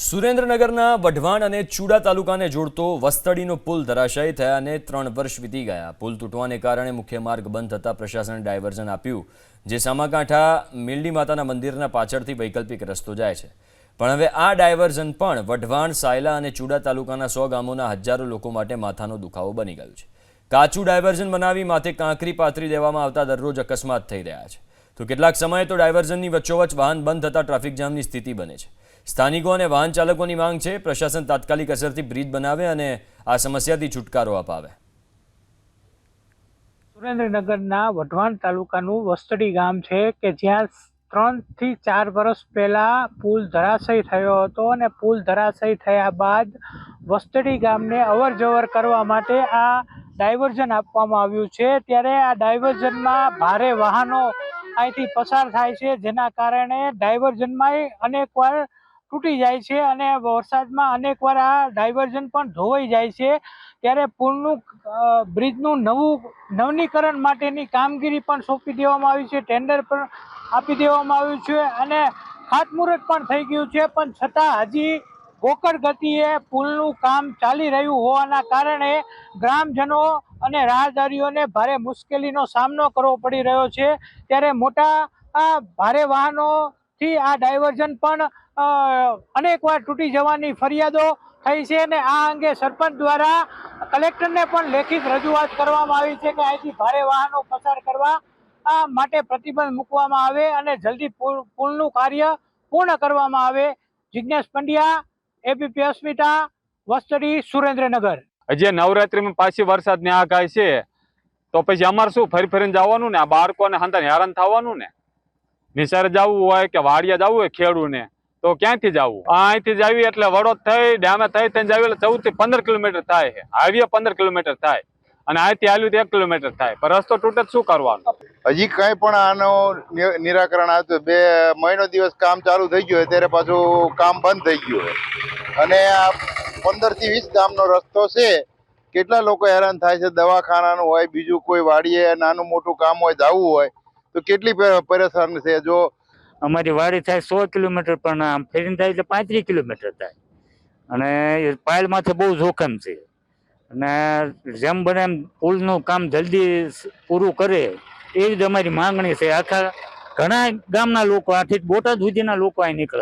સુરેન્દ્રનગરના વઢવાણ અને ચૂડા તાલુકાને જોડતો વસ્તડીનો પુલ ધરાશાયી થયાને ત્રણ વર્ષ વીતી ગયા. પુલ તૂટવાને કારણે મુખ્ય માર્ગ બંધ થતાં પ્રશાસને ડાયવર્ઝન આપ્યું, જે સામાકાંઠા, મેલડી માતાના મંદિરના પાછળથી વૈકલ્પિક રસ્તો જાય છે. પણ હવે આ ડાયવર્ઝન પણ વઢવાણ, સાયલા અને ચૂડા તાલુકાના સો ગામોના હજારો લોકો માટે માથાનો દુખાવો બની ગયો છે. કાચું ડાયવર્ઝન બનાવી માથે કાંકરી પાથરી દેવામાં આવતા દરરોજ અકસ્માત થઈ રહ્યા છે. તો કેટલાક સમયે તો ડાયવર્ઝનની વચ્ચોવચ્ચ વાહન બંધ થતાં ટ્રાફિક જામની સ્થિતિ બને છે. સ્થાનિકો અને વાહન ચાલકોની માંગ છે પ્રશાસન તાત્કાલિક અસરથી બ્રિજ બનાવે અને આ સમસ્યાથી છુટકારો અપાવે. સુરેન્દ્રનગરના વઢવાણ તાલુકાનું વસ્તડી ગામ છે કે જ્યાં ત્રણથી ચાર વર્ષ પહેલા પુલ ધરાશયી થયો હતો અને પુલ ધરાશયી થયા બાદ વસ્તડી ગામને અવર જવર કરવા માટે આ ડાયવર્ઝન આપવામાં આવ્યું છે. ત્યારે આ ડાયવર્ઝનમાં ભારે વાહનો અહીંથી પસાર થાય છે. જેના કારણે ડાયવર્ઝનમાં અનેકવાર તૂટી જાય છે અને વરસાદમાં અનેકવાર આ ડાયવર્ઝન પણ ધોવાઈ જાય છે. ત્યારે પુલનું બ્રિજનું નવું, નવનીકરણ માટેની કામગીરી પણ સોંપી દેવામાં આવી છે. ટેન્ડર પણ આપી દેવામાં આવ્યું છે અને ખાતમુહૂર્ત પણ થઈ ગયું છે. પણ છતાં હજી ગોકળ ગતિએ પુલનું કામ ચાલી રહ્યું હોવાના કારણે ગ્રામજનો અને રાહદારીઓને ભારે મુશ્કેલીનો સામનો કરવો પડી રહ્યો છે. ત્યારે મોટા ભારે વાહનોથી આ ડાયવર્ઝન પણ અનેકવાર તૂટી જવાની ફરિયાદો થઈ છે અને આ અંગે સરપંચ દ્વારા કલેક્ટરને પણ લેખિત રજૂઆત કરવામાં આવી છે કે અહીંથી ભારે વાહનો પસાર કરવા માટે પ્રતિબંધ મૂકવામાં આવે અને જલ્દી પુલ પુલનું કાર્ય પૂર્ણ કરવામાં આવે. જિજ્ઞેશ પંડ્યા, એબીપી અસ્મિતા વસ્તડી સુરેન્દ્રનગર. હજી નવરાત્રીમાં પાછી વરસાદની આગાહી છે, તો પછી અમારે શું, ફરી ફરીને જવાનું ને? આ બાળકોને હંતા હેરાન થવાનું ને? નિસારે જવું હોય કે વાડિયા જવું હોય ખેડૂને, તો ક્યાંથી જવું? અહીંથી જાવી એટલે વડોદ થઈ, ડેમે થઈ થઈને જાવી એટલે ચૌદથી પંદર કિલોમીટર થાય હાઈવે પંદર કિલોમીટર થાય અને અહીંથી આવ્યું એક કિલોમીટર થાય. પણ રસ્તો તૂટે શું કરવાનું? હજી કઈ પણ આનો નિરાકરણ આવતું બે મહિનો દિવસ કામ ચાલુ થઈ ગયું ત્યારે પાછું કામ બંધ થઈ ગયું અને આ પંદરથી વીસ ગામનો રસ્તો છે. કેટલા લોકો હેરાન થાય છે, દવાખાનાનું હોય, બીજું કોઈ વાડીએ નાનું મોટું કામ હોય, જવું હોય તો કેટલી પરેશાન છે? જો અમારી વાડી થાય સો કિલોમીટર, પણ આમ ફેરીને થાય એટલે પાંત્રીસ કિલોમીટર થાય. અને પાયલ માથે બહુ જોખમ છે. અને જેમ બને એમ પુલનું કામ જલ્દી પૂરું કરે. એવી જ અમારી માંગણી છે. આખા ઘણા ગામના લોકો આથી બોટાદ સુધીના લોકો અહીં નીકળે.